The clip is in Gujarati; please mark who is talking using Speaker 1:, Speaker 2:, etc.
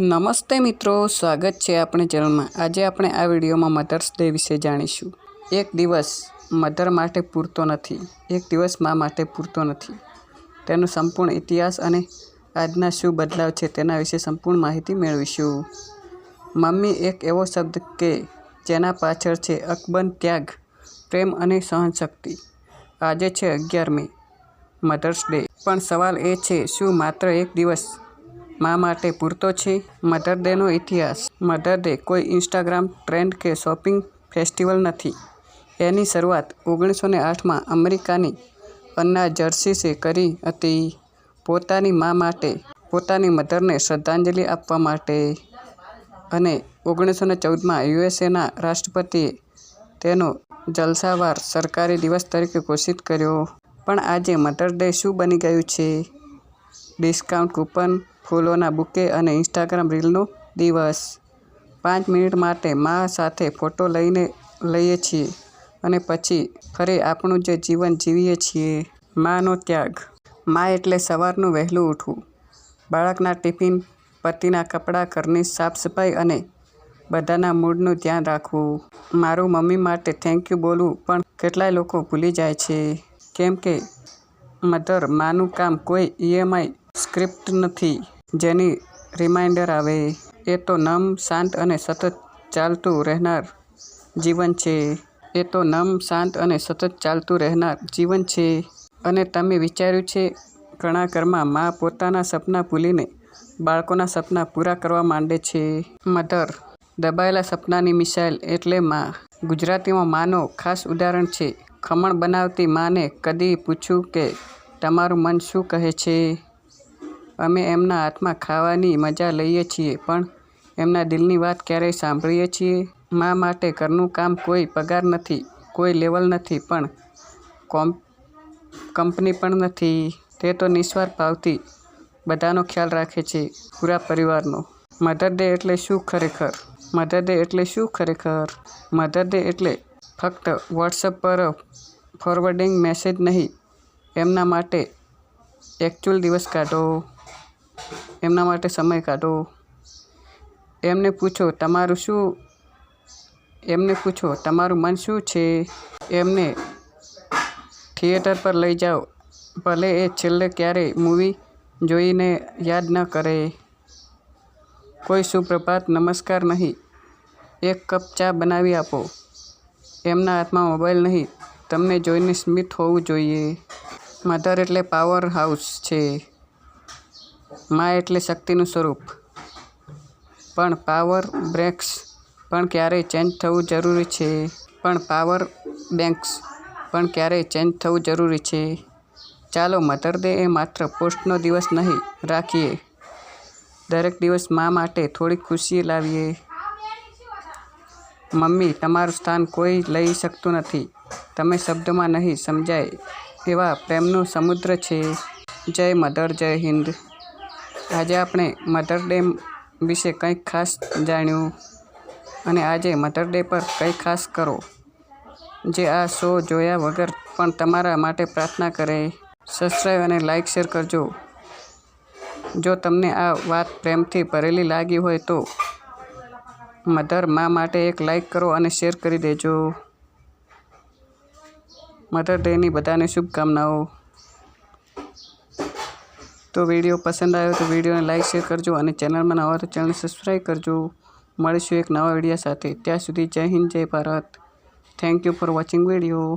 Speaker 1: નમસ્તે મિત્રો, સ્વાગત છે આપણે ચેનલમાં. આજે આપણે આ વિડીયોમાં મધર્સ ડે વિશે જાણીશું. એક દિવસ મધર માટે પૂરતો નથી. એક દિવસ મા માટે પૂરતો નથી. તેનો સંપૂર્ણ ઇતિહાસ અને આજના શું બદલાવ છે તેના વિશે સંપૂર્ણ માહિતી મેળવીશું. મમ્મી એક એવો શબ્દ કે જેના પાછળ છે અકબંધ ત્યાગ, પ્રેમ અને સહનશક્તિ. આજે છે અગિયારમી મધર્સ ડે. પણ સવાલ એ છે, શું માત્ર એક દિવસ મા માટે પૂરતો છે. મધર ડેનો ઇતિહાસ. મધર ડે કોઈ ઇન્સ્ટાગ્રામ ટ્રેન્ડ કે શોપિંગ ફેસ્ટિવલ નથી. એની શરૂઆત ઓગણીસો ને આઠમાં અમેરિકાની અન્ના જર્સીસે કરી હતી. પોતાની મા માટે, પોતાની મધરને શ્રદ્ધાંજલિ આપવા માટે અને ઓગણીસો ને ચૌદમાં યુએસએના રાષ્ટ્રપતિએ તેનો જલસાવાર સરકારી દિવસ તરીકે ઘોષિત કર્યો. પણ આજે મધર ડે શું બની ગયું છે? ડિસ્કાઉન્ટ કૂપન ફૂલોના બુકે અને ઇન્સ્ટાગ્રામ રીલનો દિવસ. પાંચ મિનિટ માટે મા સાથે ફોટો લઈને લઈએ છીએ અને પછી ફરી આપણું જે જીવન જીવીએ છીએ. માનો ત્યાગ. મા એટલે સવારનું વહેલું ઉઠવું. બાળકના ટિફિન, પતિના કપડાં, ઘરની સાફ સફાઈ અને બધાના મૂડનું ધ્યાન રાખવું. મારું મમ્મી માટે થેન્ક યુ બોલવું પણ કેટલાય લોકો ભૂલી જાય છે. કેમ કે, મધર, માનું કામ કોઈ ઈએમઆઈ સ્ક્રિપ્ટ નથી. જેની રિમાઇન્ડર આવે, એ તો નમ શાંત અને સતત ચાલતું રહેનાર જીવન છે. એ તો નમ શાંત અને સતત ચાલતું રહેનાર જીવન છે. અને તમે વિચાર્યું છે, ઘણા ઘરમાં મા પોતાના સપના ભૂલીને બાળકોના સપના પૂરા કરવા માંડે છે. મધર, દબાયેલા સપનાની મિસાઇલ એટલે મા. ગુજરાતીમાં માનો ખાસ ઉદાહરણ છે, ખમણ બનાવતી માને કદી પૂછ્યું કે તમારું મન શું કહે છે? અમે એમના હાથમાં ખાવાની મજા લઈએ છીએ, પણ એમના દિલની વાત ક્યારેય સાંભળીએ છીએ. મા માટે ઘરનું કામ કોઈ પગાર નથી, કોઈ લેવલ નથી, પણ કોમ, કંપની પણ નથી. તે તો નિસ્વાર્થ ભાવથી બધાનો ખ્યાલ રાખે છે પૂરા પરિવારનો. મધર ડે એટલે શું ખરેખર? મધર ડે એટલે શું ખરેખર? મધર ડે એટલે ફક્ત વોટ્સઅપ પર ફોરવર્ડિંગ મેસેજ નહીં, એમના માટે એકચ્યુઅલ દિવસ કાઢો. એમના માટે સમય કાઢો. એમને પૂછો, તમારું શું? એમને પૂછો, તમારું મન શું છે? એમને થિયેટર પર લઈ જાઓ. ભલે એ છેલ્લે ક્યારેય મૂવી જોઈને યાદ ન કરે. કોઈ સુપ્રભાત, નમસ્કાર નહીં. એક કપ ચા બનાવી આપો. એમના હાથમાં મોબાઈલ નહીં. તમને જોઈને સ્મિત હોવું જોઈએ. મધર એટલે પાવર હાઉસ છે. મા એટલે શક્તિનું સ્વરૂપ. પણ પાવર બ્રેક્સ પણ ક્યારેય ચેન્જ થવું જરૂરી છે. પણ પાવર બેંક્સ પણ ક્યારેય ચેન્જ થવું જરૂરી છે. ચાલો મધર ડે એ માત્ર પોસ્ટનો દિવસ નહીં, રાખીએ. દરેક દિવસ મા માટે થોડી ખુશી લાવીએ. મમ્મી, તમારું સ્થાન કોઈ લઈ શકતું નથી. તમે શબ્દમાં નહીં સમજાય એવા પ્રેમનું સમુદ્ર છે. જય મધર, જય હિન્દ. આજે આપણે મધર ડે વિશે કંઈક ખાસ જાણ્યું અને આજે મધર ડે પર કંઈ ખાસ કરો. જે આ શો જોયા વગર પણ તમારા માટે પ્રાર્થના કરે. સબસ્ક્રાઈબ અને લાઇક શેર કરજો. જો તમને આ વાત પ્રેમથી ભરેલી લાગી હોય તો મધર મા માટે એક લાઇક કરો અને શેર કરી દેજો. મધર ડેની બધાને શુભકામનાઓ. તો વીડિયો પસંદ આવ્યો તો વિડીયોને લાઇક શેર કરજો અને ચેનલમાં નવા તો ચેનલ સબસ્ક્રાઈબ કરજો. મળીશું એક નવા વીડિયો સાથે. ત્યાં સુધી જય હિન્દ, જય Bharat. Thank you for watching video